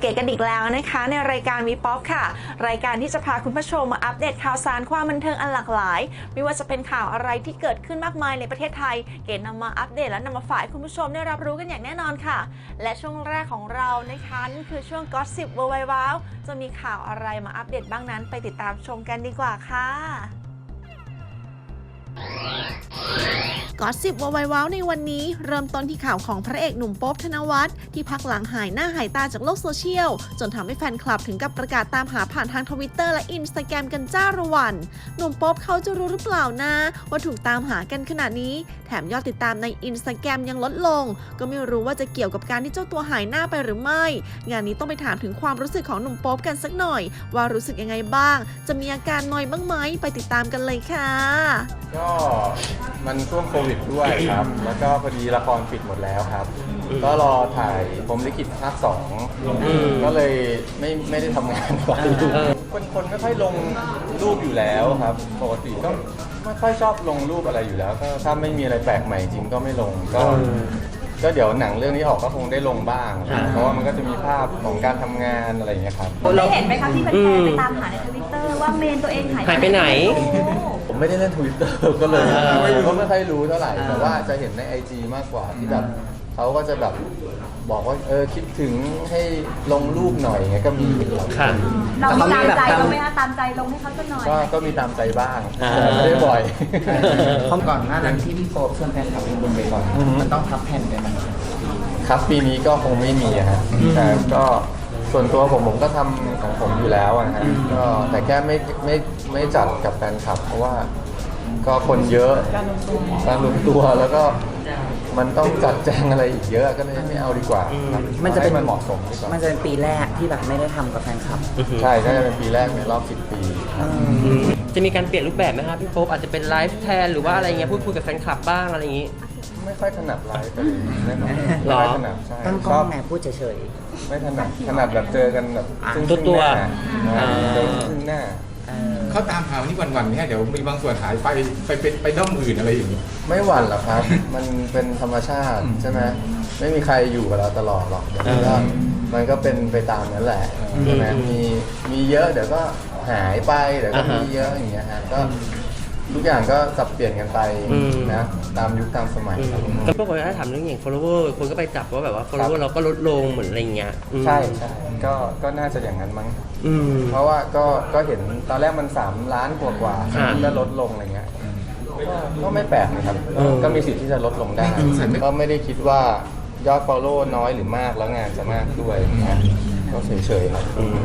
เกับเก๋กันอีกแล้วนะคะ ในรายการวีป๊อปค่ะ รายการที่จะพาคุณผู้ชมมาอัปเดตข่าวสารความบันเทิงอันหลากหลาย ไม่ว่าจะเป็นข่าวอะไรที่เกิดขึ้นมากมายในประเทศไทย เก๋นำมาอัปเดตและนำมาฝากคุณผู้ชมได้รับรู้กันอย่างแน่นอนค่ะ และช่วงแรกของเรานะคะนั่นคือช่วง Gossip เวอร์ไวว้าวจะมีข่าวอะไรมาอัปเดตบ้างนั้นไปติดตามชมกันดีกว่าค่ะ ก็สิบวายวาวในวันนี้ เริ่มต้นที่ข่าวของพระเอกหนุ่มโป๊บธนวัฒน์ที่พักหลังหายหน้าหายตาจากโลกโซเชียล จนทำให้แฟนคลับถึงกับประกาศตามหาผ่านทางทวิตเตอร์และอินสตาแกรมกันจ้าระวันหนุ่มโป๊บเขาจะรู้หรือเปล่านะ ว่าถูกตามหากันขนาดนี้ แถมยอดติดตามในอินสตาแกรมยังลดลง ก็ไม่รู้ว่าจะเกี่ยวกับการที่เจ้าตัวหายหน้าไปหรือไม่ งานนี้ต้องไปถามถึงความรู้สึกของหนุ่มโป๊บกันสักหน่อย ว่ารู้สึกยังไงบ้าง จะมีอาการนอยบ้างไหมไปติดตามกันเลยค่ะก็มันช่วงโควิดด้วยครับ แล้วก็พอดีละครปิดหมดแล้วครับ ก็รอถ่ายผมลิขิตภาคสองก็เลยไม่ไม่ได้ทำงานไปคนคนไม่ค่อยลงรูปอยู่แล้วครับ ปกติก็ไม่ค่อยชอบลงรูปอะไรอยู่แล้ว ก็ถ้าไม่มีอะไรแปลกใหม่จริงก็ไม่ลงก็ก็เดี๋ยวหนังเรื่องนี้ออกก็คงได้ลงบ้างอ่าเพราะว่ามันก็จะมีภาพของการทำงานอะไรอย่างเงี้ยครับได้เห็นไหมคะที่แฟอืนมๆไปตามหาในทวิตเตอร์ว่าเมนตัวเองหายหายไปไหน ผมไม่ได้เล่นทวิตเตอร์ก็เลยเออไม่รู้ก็ไม่ค่อยรู้เท่าไหร่อ่าแต่ว่าจะเห็นในไอจมากกว่าที่แบบเขาก็จะแบบบอกว่าเออคิดถึงให้ลงรูปหน่อยไงก็มีค่ะ เราแต่เขามีตามแบบใจตามเราไหมคะตามใจลงให้เขาสักหน่อย ก็ก็มีตามใจบ้างอ่า แต่ไม่ได้บ่อย คำก่อนหน้านั้นที่พี่โป๊ปชวนแฟนคลับไปบุญไปก่อนอือฮึมันต้องทับแผ่นด้วยไหม ครับปีนี้ก็คงไม่มีอะฮะแต่ก็ ส่วนตัวผมผมก็ทำของผมอยู่แล้วอะฮะก็แต่แค่ไม่ไม่ไม่จัดกับแฟนคลับ เพราะว่าก็คนเยอะการรวมตัวแล้วก็มันต้องจัดแจงอะไรอีกเยอะก็เลยไม่เอาดีกว่าครับมันจะเป็น ให้มันเหมาะสมดีกว่ามันจะเป็นปีแรกที่แบบไม่ได้ทำกับแฟนคลับ ใช่ก็จะเป็นปีแรกในรอบ 10 ปีครับอืมจะมีการเปลี่ยนรูปแบบไหมครับพี่โป๊ปอาจจะเป็นไลฟ์แทนหรือว่าอะไรเงี้ยพูดคุยกับแฟนคลับบ้างอะไรอย่างงี้ ไม่ค่อยถนัดไลฟ์กันเลยไม่ค่อยหรอไม่ค่อยถนัดใช่ตั้งกชล้อองบไงพูดเฉย ไม่ถนัดถนัดแบบเจอกันแบบซึ่งตัวตัวหน้าอ่า เจอซึ่งหน้าๆเออเขาตามหาวันนี้วันๆเนี่ยเดี๋ยวมีบางส่วนหายไปไปเป็นไปด้อมอื่นอะไรอย่างนี้ไม่หวั่นหรอกครับ มันเป็นธรรมชาติใช่ไหมไม่มีใครอยู่กับเราตลอดหรอกเดี๋ยวมันก็มันก็เป็นไปตามนั้นแหละใช่ไหมมีมีเยอะเดี๋ยวก็หายไปเดี๋ยวก็อ่าฮะ มีเยอะอย่างเงี้ยฮะก็ ทุกอย่างก็สับเปลี่ยนกันไปอืม นะตามยุคตามสมัยครับ ก็ปรากฏว่าถ้าถามเรื่องอย่าง follower คนก็ไปจับว่าแบบว่า follower เราก็ลดลงเหมือนอะไรเงี้ยอืมใช่ใช่ก็ก็น่าจะอย่างนั้นมั้ง อืม เพราะว่าก็ก็เห็นตอนแรกมัน 3 ล้านกว่ากว่าอ่าก็ลดลงอะไรเงี้ยก็ก็ไม่แปลกนะครับ เออ ก็มีสิทธิ์ที่จะลดลงได้ ก็ไม่ได้คิดว่ายอด follow น้อยหรือมากแล้วงานจะมากด้วยนะก็เฉยๆครับ อืม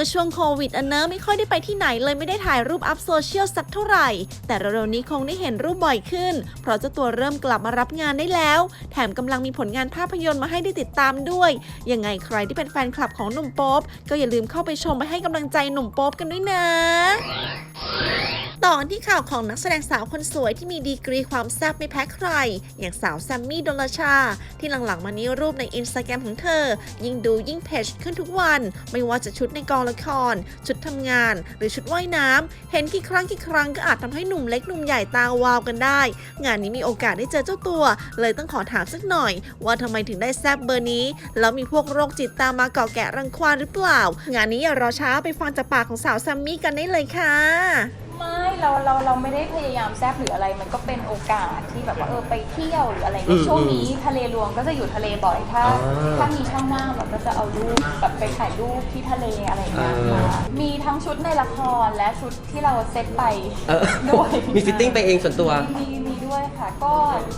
ก็ช่วงโควิดอันเนอะไม่ค่อยได้ไปที่ไหนเลยไม่ได้ถ่ายรูปอัพโซเชียลสักเท่าไหร่ แต่เร็วๆนี้คงได้เห็นรูปบ่อยขึ้น เพราะเจ้าตัวเริ่มกลับมารับงานได้แล้ว แถมกำลังมีผลงานภาพยนตร์มาให้ได้ติดตามด้วย ยังไงใครที่เป็นแฟนคลับของหนุ่มโป๊ปก็อย่าลืมเข้าไปชมไปให้กำลังใจหนุ่มโป๊ปกันด้วยนะต่อนที่ข่าวของนักแสดงสาวคนสวยที่มีดีกรีความแซ่บไม่แพ้ใคร อย่างสาวแซมมี่ดลชา ที่หลังๆมานี้รูปในอินสตาแกรมของเธอ ยิ่งดูยิ่งเพจขึ้นทุกวัน ไม่ว่าจะชุดในกองละคร ชุดทำงาน หรือชุดว่ายน้ำเห็นกี่ครั้งกี่ครั้งก็อาจทำให้หนุ่มเล็กหนุ่มใหญ่ตาวาวกันได้ งานนี้มีโอกาสได้เจอเจ้าตัว เลยต้องขอถามสักหน่อย ว่าทำไมถึงได้แซบเบอร์นี้ แล้วมีพวกโรคจิตตามมาเกาะแกะรังควานหรือเปล่า งานนี้อย่ารอช้าไปฟังจากปากของสาวแซมมี่กันได้เลยค่ะ ไม่เราเราเราไม่ได้พยายามแซบหรืออะไร มันก็เป็นโอกาสที่แบบว่าเออไปเที่ยวหรืออะไรเงี้อืยมช่วงนี้ทะเลรวมก็จะอยู่ทะเลบ่อยถ้า อ่าถ้ามีช่างว่างเราก็จะเอารูปแบบไปถ่ายรูปที่ทะเลอะไรเงี้ยอ่า ค่ะมีทั้งชุดในละครและชุดที่เราเซตไปเออด้วยมีฟิตติ้งไปเองส่วนตัว มีมี ด้วยค่ะ ก็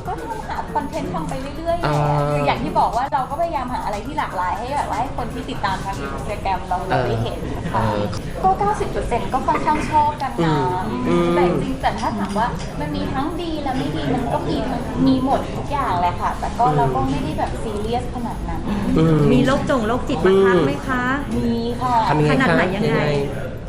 ก็ทำหาคอนเทนต์ทำไปเรื่อยๆแหอ่าละคืออย่างที่บอกว่าเราก็พยายามหาอะไรที่หลากหลายให้แบบว่าให้คนที่ติดตามทางอินสตาแกรมเราเราได้เห็นนะคะเออก็ 90%ก็ค่อนข้างชอบกันนะอืม แต่จริงๆแต่ถ้าถามว่ามันมีทั้งดีและไม่ดีมันก็มีทั้งมีหมดทุกอย่างแหละค่ะ แต่ก็เราก็ไม่ได้แบบซีเรียสขนาดนั้น อืมมีโรคจงโรคจิตมาทักไหมคะ มีค่ะ ทำยังไงขนาดคะไหนยังไง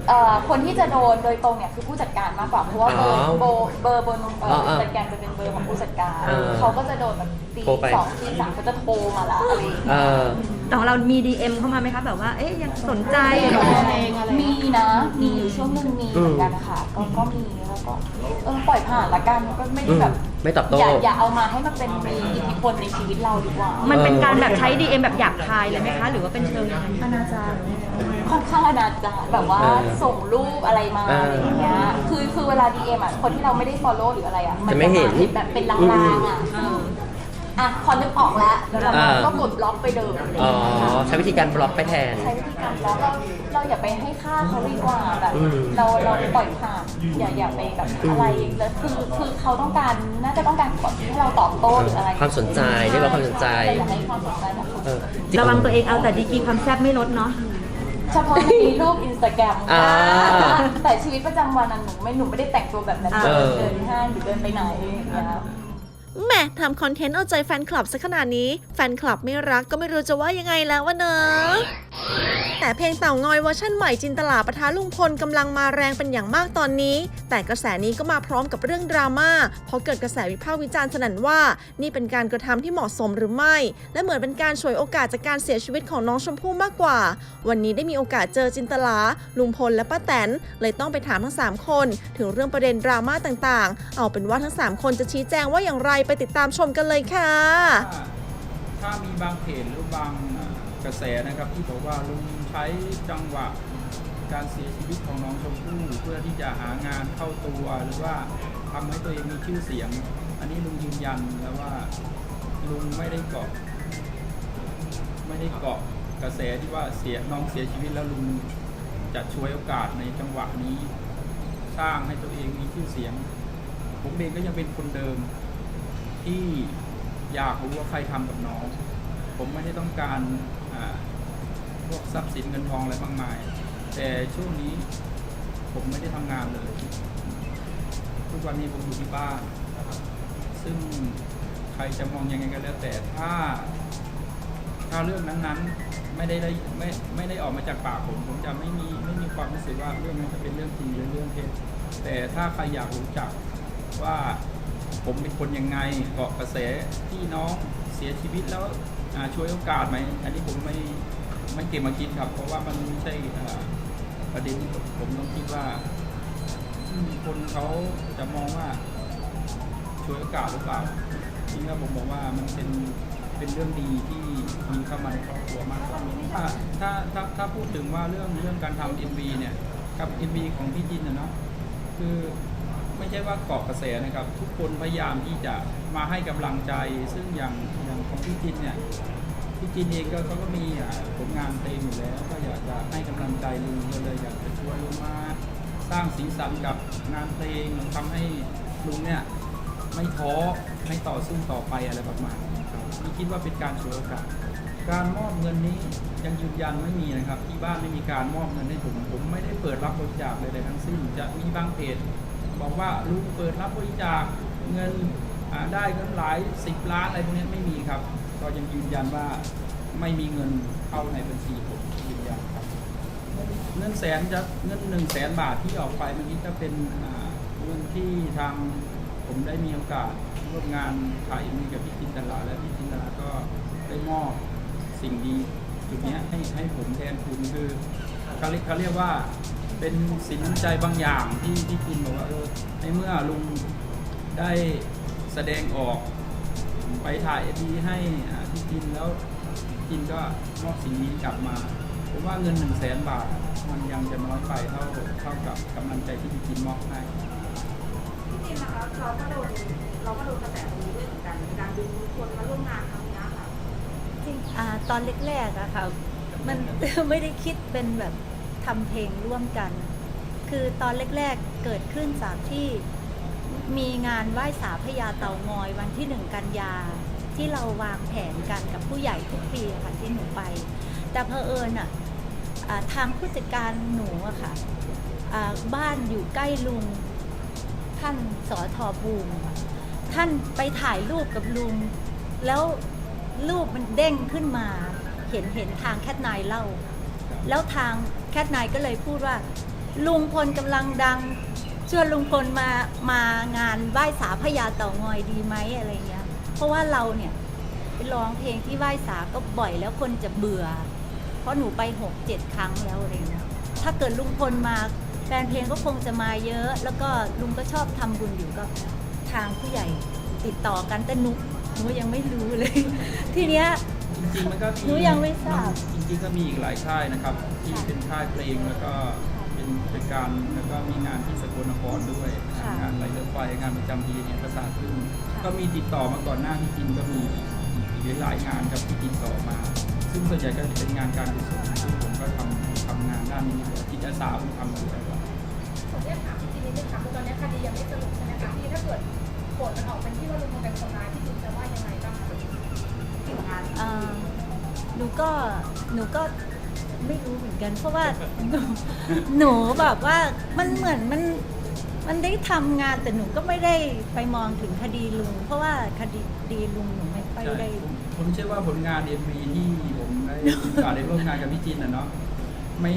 เอ่อคนที่จะโดนโดยตรงเนี่ยคือผู้จัดการมากกว่าเพราะว่าเบอร์อ๋อเบอร์เบอร์บนเอ่ออ๋ออ๋ออินสตาแกรมจะเป็นเบอร์ของผู้จัดการ เออเขาก็จะโดนแบบตีโทรไป สองตีสามเขาจะโทรมาละอะไรอย่างเงี้ย เออ แต่ของเรามี DM เข้ามาไหมคะแบบว่า เอ๊ยยังสนใจมีนะ มีอยู่ช่วงหนึ่งมีเหมือนกันค่ะก็ก็มีแล้วก็เออปล่อยผ่านละกันก็ไม่ได้แบบไม่ตอบโต้อย่าอย่าเอามาให้มันเป็นมีอิทธิพคนในชีวิตเราดีกว่ามันเป็นการแบบใช้ DM แบบหยาบคายเลยไหมคะ หรือว่าเป็นเชิงยังไงอนาจาร ค่อนข้างอนาจารแบบว่าเออส่งรูปอะไรมาเออออะไรอย่างเงี้ย คือคือเวลา DM อะ คนที่เราไม่ได้ follow หรืออะไรอะจะไม่เห็นจะาแบบเป็นลางๆอะซึ่งอะพอนึกออกแล้วแล้วเราอ่าก็กดบล็อกไปเดิมอะไรออ๋อย่างเงี้ยค่ะ ใช้วิธีการบล็อกไปแทน ใช้วิธีการบล็อกเราเราอย่าไปให้ค่าเขาดีกว่าแบบอืมเราเราปล่อยผ่านอย่าอย่าไปแบบอะไรแล้วคือคือเขาต้องการน่าจะต้องการกดให้เราตอบโต้หรืออะไรความสนใจเรียกว่าความสนใจแต่อย่าให้ความสนใจแบบ เออระวังตัวเองเอาแต่ดีกรีความแซ่บไม่ลดเนาะ เฉพาะในรูปอินสตาแกรมอ่าแต่ชีวิตประจำวันนั้นหนูไม่หนูไม่ได้แต่งตัวแบบนั้นเออเดินห้างหรือเดินไปไหนอย่างเงี้ย แหม่ทำคอนเทนต์เอาใจแฟนคลับซะขนาดนี้ แฟนคลับไม่รักก็ไม่รู้จะว่ายังไงแล้ววะเนอะแต่เพลงเต่างอยเวอร์ชั่นใหม่จินตลาปะทะลุงพลกำลังมาแรงเป็นอย่างมากตอนนี้ แต่กระแสนี้ก็มาพร้อมกับเรื่องดราม่าเพราะเกิดกระแสวิพากษ์วิจารณ์สนั่นว่า นี่เป็นการกระทำที่เหมาะสมหรือไม่ และเหมือนเป็นการฉวยโอกาสจากการเสียชีวิตของน้องชมพู่มากกว่า วันนี้ได้มีโอกาสเจอจินตลาลุงพลและป้าแตนเลยต้องไปถามทั้ง 3 คน ถึงเรื่องประเด็นดราม่าต่างๆ เอาเป็นว่าทั้ง 3 คนจะชี้แจงว่าอย่างไรไปติดตามชมกันเลยค่ะ ถ้ามีบางเพจหรือบางกระแสนะครับที่บอกว่าลุงใช้จังหวะการเสียชีวิตของน้องชมพู่เพื่อที่จะหางานเข้าตัวหรือว่าทำให้ตัวเองมีชื่อเสียง อันนี้ลุงยืนยันแล้วว่าลุงไม่ได้เกาะ ไม่ได้เกาะกระแสที่ว่าเสียน้องเสียชีวิตแล้วลุงจะช่วยโอกาสในจังหวะนี้ สร้างให้ตัวเองมีชื่อเสียง ผมเองก็ยังเป็นคนเดิม ที่อยากรู้ว่าใครทำกับน้อง ผมไม่ได้ต้องการพวกทรัพย์สินเงินทองอะไรมากมาย แต่ช่วงนี้ผมไม่ได้ทำงานเลย ทุกวันนี้ผมอยู่ที่บ้านซึ่งใครจะมองยังไงก็แล้วแต่ถ้า ถ้าเรื่องนั้นๆไม่ได้ได้ไม่ไม่ได้ออกมาจากปากผมผมจะไม่มีไม่มีความรู้สึกว่าเรื่องนั้นจะเป็นเรื่องจริงหรือเรื่องเท็จแต่ถ้าใครอยากรู้จักว่า ผมเป็นคนยังไงเกาะกระแสที่น้องเสียชีวิตแล้วช่วยโอกาสไหมอันนี้ผมไม่ไม่เก็บมาคิดครับ เพราะว่ามันไม่ใช่ประเด็นที่ผมต้องคิดว่า คนเขาจะมองว่าช่วยโอกาสหรือเปล่าจริงแล้วผมบอกว่ามันเป็นเป็นเรื่องดีที่มีเข้ามาในครอบครัวมากกว่าถ้าถ้าถ้าถ้าพูดถึงว่าเรื่องเรื่องการทำ MV เนี่ยกับ MV ของพี่จินนะเนาะคือ ไม่ใช่ว่าเกาะกระแสนะครับ ทุกคนพยายามที่จะมาให้กำลังใจ ซึ่งอย่างอย่างของพี่จินเนี่ยพี่จินเองก็เขาก็มีผลงานเพลงอยู่แล้ว ก็อยากจะให้กำลังใจลุงก็เลยอยากจะชวนลุงมาสร้างสีสันกับงานเพลงทำให้ลุงเนี่ยไม่ท้อไม่ต่อสู้ต่อไปอะไรประมาณนี้ครับไม่คิดว่าเป็นการฉวยโอกาสการมอบเงินนี้ยังยืนยันไม่มีนะครับ ที่บ้านไม่มีการมอบเงินให้ผมผมไม่ได้เปิดรับบริจาคเลยทั้งสิ้นจะมีบางเพจ บอกว่าลุงเปิดรับบริจาคเงินได้เงินหลายสิบล้านอะไรพวกนี้ไม่มีครับ ก็ยังยืนยันว่าไม่มีเงินเข้าในบัญชีผมยืนยันครับเงินแสนจะเงินหนึ่งแสนบาทที่ออกไปเมื่อกี้จะเป็นเงินที่ทางผมได้มีโอกาสร่วมงานถ่ายมีกับพี่จินตลาและพี่จินตลาก็ได้มอบสิ่งดีจุดนี้ให้ให้ผมแทนคุณคือเขาเรียกว่า เป็นสินน้ำใจบางอย่างที่ที่จินบอกว่าเออในเมื่อลุงได้แสดงออก ไปถ่ายดีให้อ่าพี่จินแล้วพี่จินก็มอบสิ่งนี้กลับมาผมว่าเงินหนึ่งแสนบาท มันยังจะน้อยไปเท่าเท่ากับกำลังใจที่พี่จินมอบให้จริงๆนนะคะเราก็โดนเราก็โดนกระแสตรงนี้ด้วยเหมือนกันในการดึงคนมาร่วมงานครั้งนี้ค่ะจริงอ่าตอนแรกๆอะค่ะมันไม่ได้คิดเป็นแบบ ทำเพลงร่วมกัน คือตอนแรกๆเกิดขึ้นจากที่มีงานไหว้สาพญาเตางอยวันที่หนึ่งกันยา ที่เราวางแผนกันกับผู้ใหญ่ทุกปีค่ะที่หนูไป แต่เพอเอิญอะอ่าทางผู้จัดการหนูอะค่ะบ้านอยู่ใกล้ลุง ท่านสอทอบูมท่านไปถ่ายรูปกับลุง แล้วรูปมันเด้งขึ้นมา เห็นเห็นทางแคทนายเล่า แล้วทาง แคทนายก็เลยพูดว่า ลุงพลกำลังดังชวนลุงพลมามางานไหว้สาพญาเต่างอยดีไหมอะไรเงี้ย เพราะว่าเราเนี่ยไปร้องเพลงที่ไหว้สาก็บ่อยแล้วคนจะเบื่อ เพราะหนูไปหกเจ็ดครั้งแล้วอะไรเงี้ยถ้าเกิดลุงพลมาแฟนเพลงก็คงจะมาเยอะ แล้วก็ลุงก็ชอบทำบุญอยู่กับทางผู้ใหญ่ติดต่อกันแต่หนูหนูยังไม่รู้เลย ทีเนี้ย จริงๆมันก็หนูยังไม่ทราบ จริงๆก็มีอีกหลายค่ายนะครับ ที่เป็นค่ายเพลงแล้วก็เป็นเป็นการแล้วก็มีงานที่สกลนครด้วยค่ะงานไรเดอร์ไฟงานประจำปีเนี่ยประสาทพึ่งค่ะก็มีติดต่อมาก่อนหน้าที่จริงก็มีอีกหลายๆงานครับที่ติดต่อมา ซึ่งส่วนใหญ่ก็จะเป็นงานการกุศลซึ่งผมก็ทำทำงานด้านนี้อยู่จิตอาสาผมทำอยู่แล้วขออนุญาตถามพี่จินนิดนึงค่ะคือตอนนี้คดียังไม่สรุปใช่ไหมคะพี่ถ้าเกิดผลมันออกเป็นที่ว่าลุงพลเป็นคนร้ายพี่จินจะว่ายังไง อ่าหนูก็หนูก็ไม่รู้เหมือนกัน เพราะว่าหนูหนูแบบว่ามันเหมือนมันมันได้ทำงานแต่หนูก็ไม่ได้ไปมองถึงคดีลุง เพราะว่าคดีดีลุงหนูไม่ไปใช่ได้ ผมผมเชื่อว่าผลงาน MV ที่ผมได้มีโอกาสได้ร่วมงานกับพี่จินนะเนาะไม่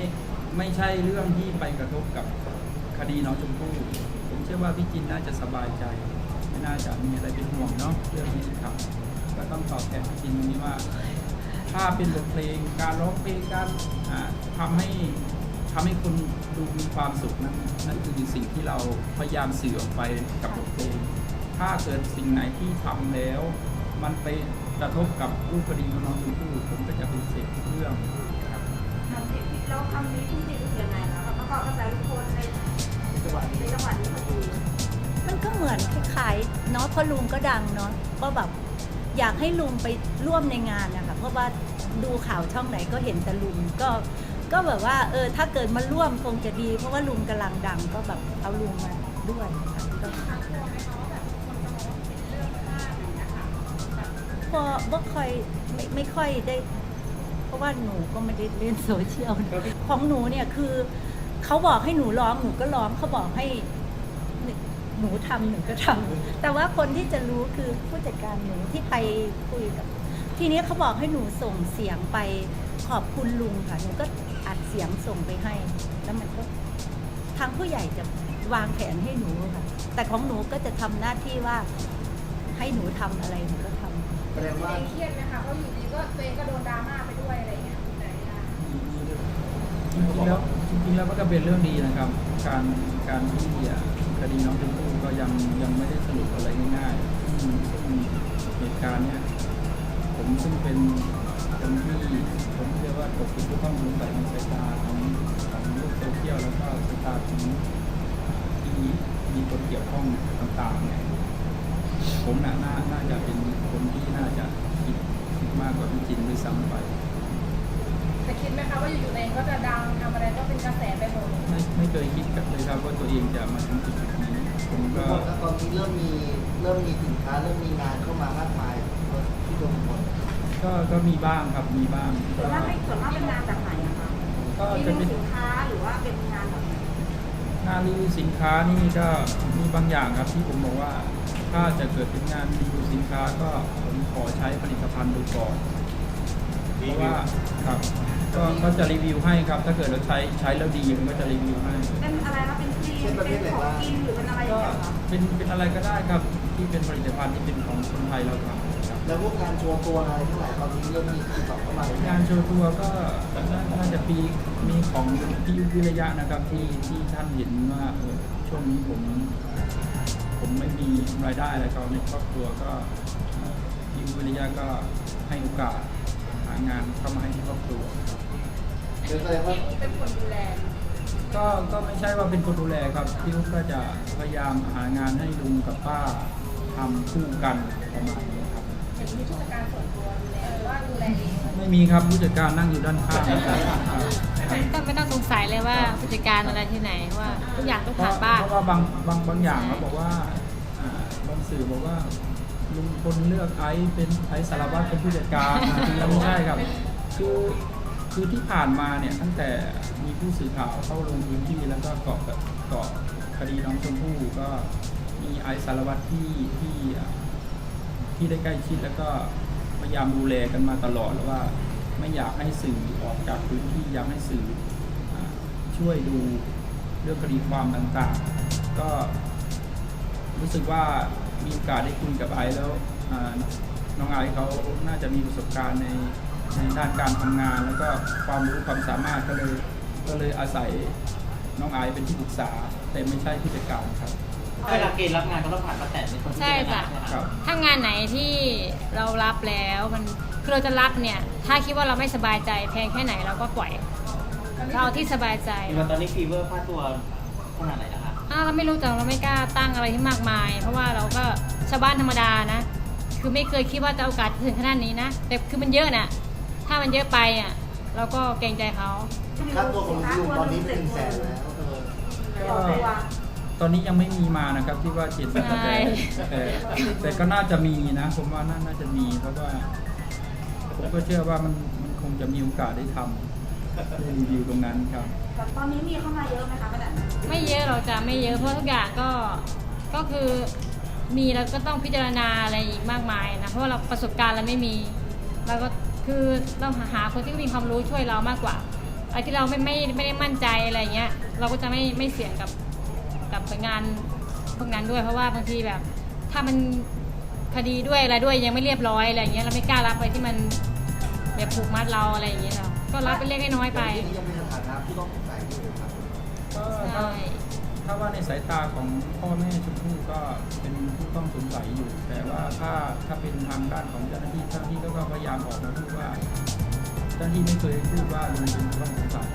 ไม่ใช่เรื่องที่ไปกระทบกับคดีน้องชมพู่ผมเชื่อว่าพี่จินน่าจะสบายใจ ไม่น่าจะมีอะไรเป็นห่วงเนาะเรื่องนี้ครับ ก็ต้องตอบแทนพี่จินตรงนี้ว่า ถ้าเป็นบทเพลงการร้องเพลงการอ่าทำให้ทำให้คนดูมีความสุขนั่นนั่นคือสิ่งที่เราพยายามสื่อออกไปกับบทเพลง ถ้าเกิดสิ่งไหนที่ทำแล้ว มันไปกระทบกับรูปคดีของน้องชมพู่ผมก็จะเปฏิเสธทุกเรื่องครับ แล้วคำนี้พี่จินรู้สึกยังไงคะแบบประกอบกระแสลุงพลในจังหวะนี้ในจังหวะนี้พอดีมันก็เหมือนคล้ายๆเนาะพราะลุงก็ดังเนาะก็แบบ อยากให้ลุงไปร่วมในงานนะคะเพราะว่าดูข่าวช่องไหนก็เห็นแต่ลุงก็ก็แบบว่าเออถ้าเกิดมาร่วมคงจะดี เพราะว่าลุงกำลังดังก็แบบเอาลุงมาด้วยค่ะก็พอบ่ค่อยไม่ไม่ค่อยได้ เพราะว่าหนูก็ไม่ได้เล่นโซเชียลของหนูเนี่ยคือเขาบอกให้หนูร้องหนูก็ร้องเขาบอกให้ นูทำหนูก็ทำแต่ว่าคนที่จะรู้คือผู้จัดการหนูที่ไปคุยกับ ทีนี้เขาบอกให้หนูส่งเสียงไปขอบคุณลุงค่ะหนูก็อัดเสียงส่งไปให้ แล้วมันก็ทางผู้ใหญ่จะวางแผนให้หนูค่ะ แต่ของหนูก็จะทำหน้าที่ว่าให้หนูทำอะไรหนูก็ทำแสดงว่าเครียดไหมคะเพราะอยู่ดีก็ตัวเองก็โดนดราม่าไปด้วยอะไรอย่างเงี้ยแต่ละอย่างจริงๆแล้วจริงๆแล้วก็เป็นเรื่องดีนะครับ การการที่อะคดีน้องชมพู่ ก็ยังยังไม่ได้สรุปอะไรง่ายๆซึ่งซึ่งเหตุการณ์เนี้ยผมซึ่งเป็นคนที่ผมเชื่อว่าตกเป็นผู้ต้องสงสัยในสายตาของของโลกโซเชียลแล้วก็สายตาของที่มีคนเกี่ยวข้องต่างๆเนี่ยผมน่ะน่าน่าจะเป็นคนที่น่าจะคิดคิดมากกว่าพี่จินด้วยซ้ำไปแต่คิดไหมคะว่าอยู่ๆตัวเองก็จะดังทำอะไรก็เป็นกระแสไปหมด ไม่ไม่เคยคิดกับเลยครับว่าตัวเองจะมาถึงจุดๆ นี้ผมก็แล้วตอนนี้เริ่มมีเริ่มมีสินค้าเริ่มมีงานเข้ามามากมายที่ตรงหมดก็ก็มีบ้างครับมีบ้างส่วนมากไม่ส่วนมากเป็นงานแบบไหนอะคะก็มีจะเป็นเป็นสินค้าหรือว่าเป็นงานแบบไหนงานรีวิวสินค้านี่ก็มีบางอย่างครับที่ผมบอกว่า ถ้าจะเกิดเป็นงานรีวิวสินค้าก็ผมขอใช้ผลิตภัณฑ์ดูก่อนเพราะว่าครับ ก็ก็จะรีวิวให้ครับ ถ้าเกิดเราใช้ใช้แล้วดีผมก็จะรีวิวให้ เป็นอะไรคะเป็นครีมเป็นของกินหรือเป็นอะไรอย่างก็เงี้ยคะเป็นเป็นอะไรก็ได้ครับที่เป็นผลิตภัณฑ์ที่เป็นของคนไทยเราทำครับแล้วพวกงานโชว์ตัวอะไรทั้งหลายตอนนี้เริ่มมีติดต่อเข้ามาเลยงานโชว์ตัวก็น่าน่าจะปีมีของพี่ยุทธวิริยะนะครับที่ที่ท่านเห็นว่าเออช่วงนี้ผม ผมไม่มีรายได้อะไรก็ในครอบครัวก็เอ่อพี่ยุทธวิริยะก็ให้โอกาสหางานเข้ามาให้ที่ครอบครัวเดี๋ยวแสดงว่าเป็นคนดูแลก็ก็ไม่ใช่ว่าเป็นคนดูแลครับพี่ยุทธก็จะพยายามหางานให้ลุงกับป้าทำคู่กันประมาณนี้ครับ เห็นมีผู้จัดการส่วนตัวดูแลหรือว่าดูแลเองไม่มีครับผู้จัดการนั่งอยู่ด้านข้างครับก็ไม่ต้องสงสัยเลยว่าผู้จัดการอะไรที่ไหนว่าทุกอย่างต้องเพผ่าราะนบ้านเพราะว่าบางบางบางอย่างเขาบอกว่าอ่าบางสื่อบอกว่า ลุงพลเลือกไอซ์เป็นไอซ์สารวัตรเป็นผู้จัดการอ่าจริงแล้วไม่ใช่ครับคือคือที่ผ่านมาเนี่ยตั้งแต่มีผู้สื่อข่าวเข้าลงพื้นที่แล้วก็เกาะกับเกาะคดีน้องชมพู่ก็มีไอซ์สารวัตรที่ที่อ่าที่ได้ใกล้ชิดแล้วก็พยายามดูแลกันมาตลอดแล้วว่าไม่อยากให้สื่อออกจากพื้นที่อยากให้สื่ออ่าช่วยดูเรื่องคดีความต่างๆ ก็รู้สึกว่า มีโอกาสได้คุยกับไอซ์แล้วอ่าน้องไอซ์เขาน่าจะมีประสบการณ์ในในด้านการทำงาน แล้วก็ความรู้ความสามารถก็เลยก็เลยอาศัยน้องไอซ์เป็นที่ปรึกษา แต่ไม่ใช่ผู้จัดการครับเวลาเกณฑ์รับงานก็ต้องผ่านป้าแตนเป็นคนใช่จ้ะครับถ้างานไหนที่เรารับแล้วมันคือเราจะรับเนี่ย ถ้าคิดว่าเราไม่สบายใจแพงแค่ไหนเราก็ปล่อยเราเอาที่สบายใจตอนนี้ฟีเวอร์ค่าตัวขนาดไหนนะคะอ่าเราไม่รู้แต่เราไม่กล้าตั้งอะไรที่มากมาย เพราะว่าเราก็ชาวบ้านธรรมดานะ คือไม่เคยคิดว่าจะโอกาสถึงขนาดนี้นะ แต่คือมันเยอะน่ะถ้ามันเยอะไปอะเราก็เกรงใจเขาค่าตัวของลุงตอนนี้เป็นแสนแล้วเออก็ตอนนี้ยังไม่มีมานะครับที่ว่าเจ็ดแสนใช่แต่แต่แต่ก็น่าจะมีนะ ผมว่าน่าน่าจะมีเพราะว่า ผมก็เชื่อว่ามันมันคงจะมีโอกาสได้ทำได้รีวิวตรงนั้นครับ ตอนนี้มีเข้ามาเยอะไหมคะป้าแตนไม่เยอะเราจะไม่เยอะเพราะทุกอย่างก็ก็คือมีเราก็ต้องพิจารณาอะไรอีกมากมายนะเพราะว่าเราประสบการณ์เราไม่มีเราก็คือเราหาหาคนที่มีความรู้ช่วยเรามากกว่าอะไรที่เราไม่ไม่ไม่ได้มั่นใจอะไรเงี้ย เราก็จะไม่ไม่เสี่ยงกับกับงานพวกนั้นด้วย เพราะว่าบางทีแบบ ถ้ามันคดีด้วยอะไรด้วยยังไม่เรียบร้อยอะไรเงี้ยเราไม่กล้ารับไปที่มันแบบผูกมัดเราอะไรอย่างเงี้ยเราก็รับเป็นเล็กน้อยๆไปนี่ยังเป็นสถานะผู้ต้อง ก็ใช่ ถ้าว่าในสายตาของพ่อแม่ชมพู่ก็เป็นผู้ต้องสงสัยอยู่ แต่ว่าถ้าถ้าเป็นทางด้านของเจ้าหน้าที่เจ้าหน้าที่ก็พยายามออกมาพูดว่า เจ้าหน้าที่ไม่เคยพูดว่าลุงเป็นผู้ต้องสงสัย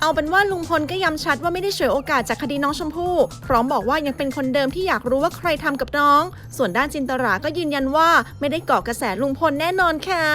เอาเป็นว่าลุงพลก็ย้ำชัดว่าไม่ได้ฉวยโอกาสจากคดีน้องชมพู่ พร้อมบอกว่ายังเป็นคนเดิมที่อยากรู้ว่าใครทำกับน้อง ส่วนด้านจินตราก็ยืนยันว่าไม่ได้เกาะกระแสลุงพลแน่นอนค่ะ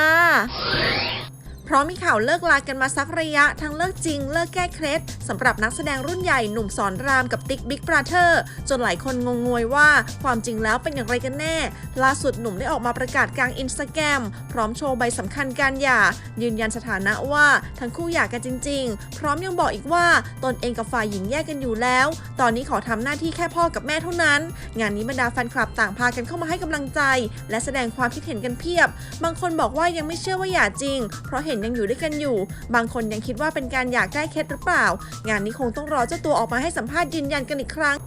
เพราะมีข่าวเลิกลากันมาสักระยะ ทั้งเลิกจริง เลิกแก้เคล็ดสำหรับนักแสดงรุ่นใหญ่หนุ่มสอนรามกับติ๊กบิ๊กบราเธอร์จนหลายคนงงงวยว่าความจริงแล้วเป็นอย่างไรกันแน่ ล่าสุดหนุ่มได้ออกมาประกาศกลางอินสตาแกรมพร้อมโชว์ใบสำคัญการหย่า ยืนยันสถานะว่าทั้งคู่หย่ากันจริง ๆ พร้อมยังบอกอีกว่าตนเองกับฝ่ายหญิงแยกกันอยู่แล้ว ตอนนี้ขอทำหน้าที่แค่พ่อกับแม่เท่านั้น งานนี้บรรดาแฟนคลับต่างพากันเข้ามาให้กำลังใจ และแสดงความคิดเห็นกันเพียบ บางคนบอกว่ายังไม่เชื่อว่าหย่าจริง เพราะเห็นยังอยู่ด้วยกันอยู่ บางคนยังคิดว่าเป็นการหย่าแก้เคล็ดหรือเปล่า งานนี้คงต้องรอเจ้าตัวออกมาให้สัมภาษณ์ยืนยันกันอีกครั้ง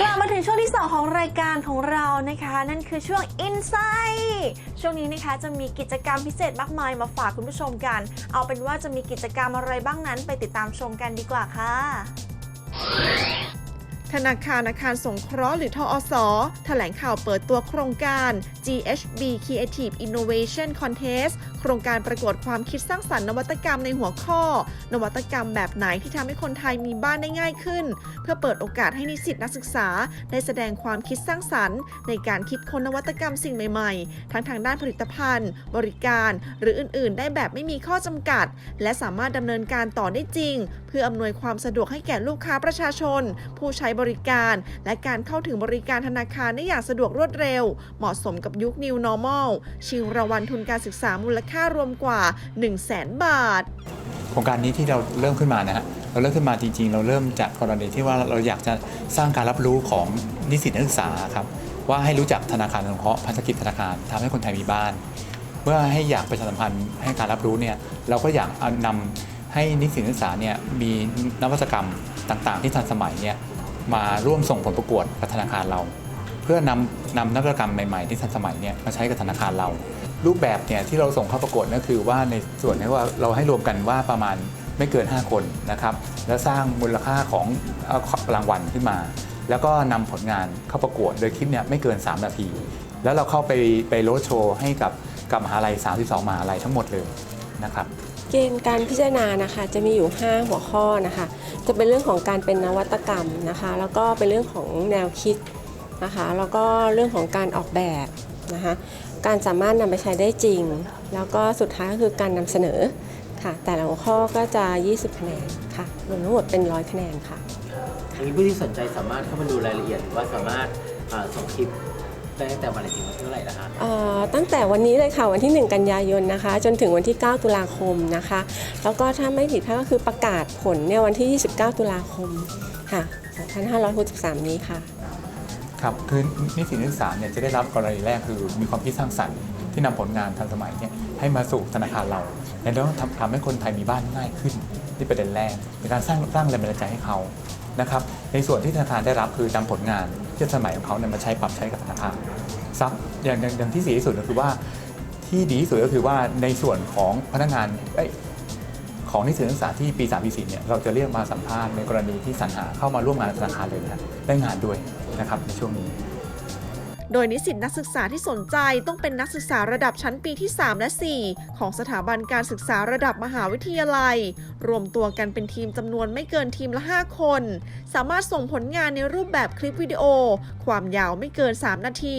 กลับมาถึงช่วงที่ 2 ของรายการของเรานะคะ นั่นคือช่วง Insight ช่วงนี้นะคะจะมีกิจกรรมพิเศษมากมายมาฝากคุณผู้ชมกัน เอาเป็นว่าจะมีกิจกรรมอะไรบ้างนั้นไปติดตามชมกันดีกว่าค่ะธนาคารอาคารสงเคราะห์หรือทอสแถลงข่าวเปิดตัวโครงการ GHB Creative Innovation Contest โครงการประกวดความคิดสร้างสรรค์นวัตกรรมในหัวข้อ นวัตกรรมแบบไหนที่ทำให้คนไทยมีบ้านได้ง่ายขึ้น เพื่อเปิดโอกาสให้นิสิตนักศึกษา ได้แสดงความคิดสร้างสรรค์ ในการคิดค้นนวัตกรรมสิ่งใหม่ๆ ทั้งทางด้านผลิตภัณฑ์ บริการ หรืออื่น ๆ ได้แบบไม่มีข้อจำกัด และสามารถดำเนินการต่อได้จริง เพื่ออำนวยความสะดวกให้แก่ลูกค้าประชาชน ผู้ใช้บริการ และการเข้าถึงบริการธนาคารได้อย่างสะดวกรวดเร็ว เหมาะสมกับยุค New Normal ชิงรางวัลทุนการศึกษามูลค่ารวมกว่า 1 0 0 0 0แสนบาท โครงการนี้ที่เราเริ่มขึ้นมานะฮะเราเริ่มขึ้นมาจริงๆ เราเริ่มจากกรณีที่ว่าเราอยากจะสร้างการรับรู้ของนิสิตนักศึกษาครับว่าให้รู้จักธนาคารสงเคราะห์พันธกิจธนาคารทำให้คนไทยมีบ้านเพื่อให้อยากประชาสัมพันธ์ให้การรับรู้เนี่ยเราก็อยากเอานำให้นิสิตนักศึกษาเนี่ยมีนวัตกรรมต่างๆ ที่ทันสมัยเนี่ยมาร่วมส่งผลประกวดกับธนาคารเรา เพื่อนำนำนวัตกรรมใหม่ๆ ที่ทันสมัยเนี่ยมาใช้กับธนาคารเรา รูปแบบเนี่ยที่เราส่งเข้าประกวดก็คือว่าในส่วนที่ว่าเราให้รวมกันว่าประมาณไม่เกิน 5 คนนะครับ แล้วสร้างมูลค่าของรางวัลขึ้นมา แล้วก็นำผลงานเข้าประกวดโดยคลิปเนี่ยไม่เกิน 3 นาที แล้วเราเข้าไปไปโรดโชว์ให้กับกับมหาลัย 32มหาลัยทั้งหมดเลยนะครับเกณฑ์การพิจารณานะคะจะมีอยู่ 5 หัวข้อนะคะ จะเป็นเรื่องของการเป็นนวัตกรรมนะคะ แล้วก็เป็นเรื่องของแนวคิดนะคะ แล้วก็เรื่องของการออกแบบนะคะ การสามารถนำไปใช้ได้จริง แล้วก็สุดท้ายก็คือการนำเสนอค่ะ แต่ละหัวข้อก็จะ 20 คะแนนค่ะรวมทั้งหมดเป็น100คะแนนค่ะอันนี้ผู้ที่สนใจสามารถเข้ามาดูรายละเอียดหรือว่าสามารถอ่าส่งคลิปได้ตั้งแต่วันไหนถึงวันที่เท่าไหร่นะคะเอ่อตั้งแต่วันนี้เลยค่ะวันที่ 1 กันยายนนะคะ จนถึงวันที่ 9 ตุลาคมนะคะ แล้วก็ถ้าไม่ผิดพลาดก็คือประกาศผลเนี่ยวันที่ 29 ตุลาคมค่ะ2563 นี้ค่ะ ครับคือนิสิตนักศึกษาเนี่ยจะได้รับกรณีแรกคือมีความคิดสร้างสรรค์ที่นำผลงานทันสมัยเนี่ยให้มาสู่ธนาคารเราและต้องทำทำให้คนไทยมีบ้านง่ายขึ้นที่ประเด็นแรกเป็นการสร้างสร้างแรงบันดาลใจให้เขานะครับในส่วนที่ธนาคารได้รับคือนำผลงานที่สมัยของเขาเนี่ยมาใช้ปรับใช้กับธนาคารซับอย่างอย่างที่สีที่สุดก็คือว่าที่ดีที่สุดก็คือว่าในส่วนของพนักงานอของนิสิตนักศึกษาที่ปี3ปี4เนี่ยเราจะเรียกมาสัมภาษณ์ในกรณีที่สรรหาเข้ามาร่วมงานธนาคารเลยนะได้งานด้วย นะครับในช่วงนี้ โดยนิสิตนักศึกษาที่สนใจต้องเป็นนักศึกษาระดับชั้นปีที่ 3 และ 4 ของสถาบันการศึกษาระดับมหาวิทยาลัย รวมตัวกันเป็นทีมจำนวนไม่เกินทีมละ 5 คน สามารถส่งผลงานในรูปแบบคลิปวิดีโอ ความยาวไม่เกิน 3 นาที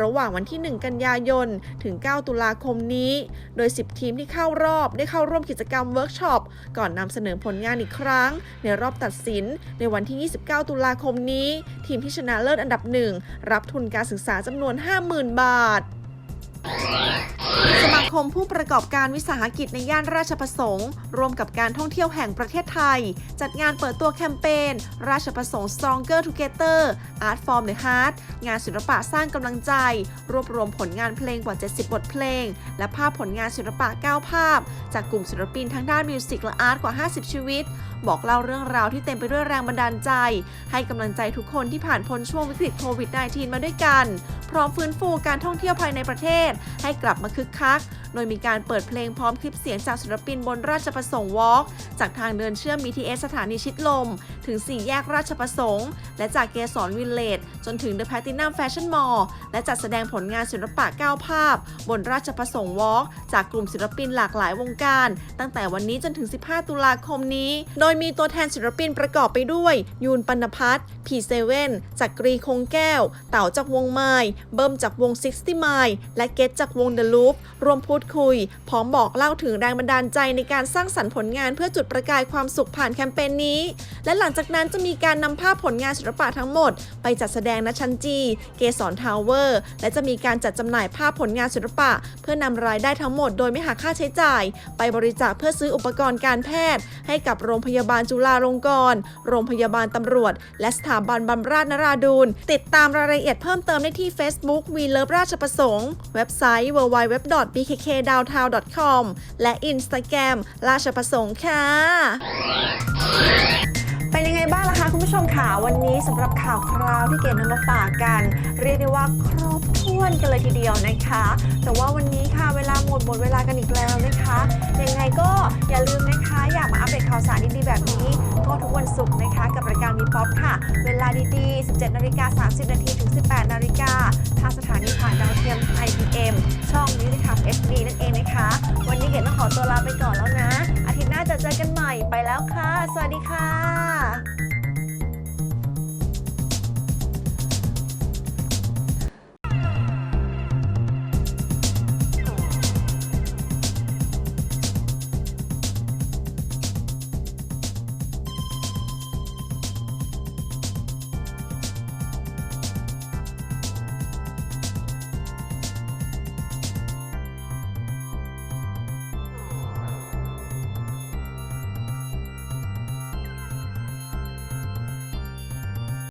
ระหว่างวันที่ 1 กันยายน ถึง 9 ตุลาคมนี้ โดย 10 ทีมที่เข้ารอบได้เข้าร่วมกิจกรรมเวิร์กช็อปก่อนนำเสนอผลงานอีกครั้ง ในรอบตัดสิน ในวันที่ 29 ตุลาคมนี้ ทีมที่ชนะเลิศอันดับหนึ่งรับทุนการศึกษาจำนวน 50,000 บาท สมาคมผู้ประกอบการวิสาหกิจในย่านราชประสงค์ ร่วมกับการท่องเที่ยวแห่งประเทศไทย จัดงานเปิดตัวแคมเปญราชประสงค์ Stronger Together Art Form the Heart งานศิลปะสร้างกำลังใจ รวบรวมผลงานเพลงกว่า 70 บทเพลง และภาพผลงานศิลปะ 9 ภาพ จากกลุ่มศิลปินทั้งด้านมิวสิกและอาร์ตกว่า 50 ชีวิต บอกเล่าเรื่องราวที่เต็มไปด้วยแรงบันดาลใจ ให้กำลังใจทุกคนที่ผ่านพ้นช่วงวิกฤตโควิด -19 มาด้วยกัน พร้อมฟื้นฟูการท่องเที่ยวภายในประเทศ ให้กลับมาคึกคัก โดยมีการเปิดเพลงพร้อมคลิปเสียงจากศิลปินบนราชประสงค์วอล์กจากทางเดินเชื่อม BTS สถานีชิดลม ถึง 4 แยกราชประสงค์ และจากเกสรวิลเลจจนถึง The Platinum Fashion Mall และจัดแสดงผลงานศิลปะ9ภาพ บนราชประสงค์วอล์กจากกลุ่มศิลปินหลากหลายวงการ ตั้งแต่วันนี้จนถึง 15 ตุลาคมนี้ โดยมีตัวแทนศิลปินประกอบไปด้วย ยูนปัณพัฒน์พีเซเว่นจากกรีคงแก้ว เต่าจากวงไม้เบิ้มจากวง 60ไมล์และเกตจากวง The Loop รวมพูดคุย พร้อมบอกเล่าถึงแรงบันดาลใจในการสร้างสรรค์ผลงานเพื่อจุดประกายความสุขผ่านแคมเปญนี้ และหลังจากนั้นจะมีการนำภาพผลงานศิลปะทั้งหมด ไปจัดแสดงณชั้นจี เกสรทาวเวอร์ และจะมีการจัดจำหน่ายภาพผลงานศิลปะ เพื่อนำรายได้ทั้งหมดโดยไม่หักค่าใช้จ่าย ไปบริจาคเพื่อซื้ออุปกรณ์การแพทย์ ให้กับโรงพยาบาลจุฬาลงกรณ์โรงพยาบาลตำรวจ และสถาบันบำราศนราดูนติดตามรายละเอียดเพิ่มเติมได้ที่ Facebook We Love ราชประสงค์ เว็บไซต์ www.bkk kdowntown.com และ Instagram ราชประสงค์ค่ะ เป็นยังไงบ้างล่ะคะคุณผู้ชมค่ะวันนี้สำหรับข่าวคราวที่เกดนำมาฝากกัน เรียกได้ว่าครบถ้วนกันเลยทีเดียวนะคะ แต่ว่าวันนี้ค่ะเวลาหมดหมดเวลากันอีกแล้วนะคะยังไงก็อย่าลืมนะคะอยากมาอัปเดตข่าวสารดีๆแบบนี้ก็ทุกวันศุกร์นะคะกับรายการมีป๊อปค่ะ เวลาดีๆ 17นาฬิกา30นาทีถึง 18นาฬิกาทางสถานีผ่านดาวเทียม IPM ช่องนี้นะคะ HD นั่นเองนะคะ วันนี้เกดต้องขอตัวลาไปก่อนแล้วนะ อาทิตย์หน้าจะเจอกันใหม่ไปแล้วค่ะ สวัสดีค่ะ Bye.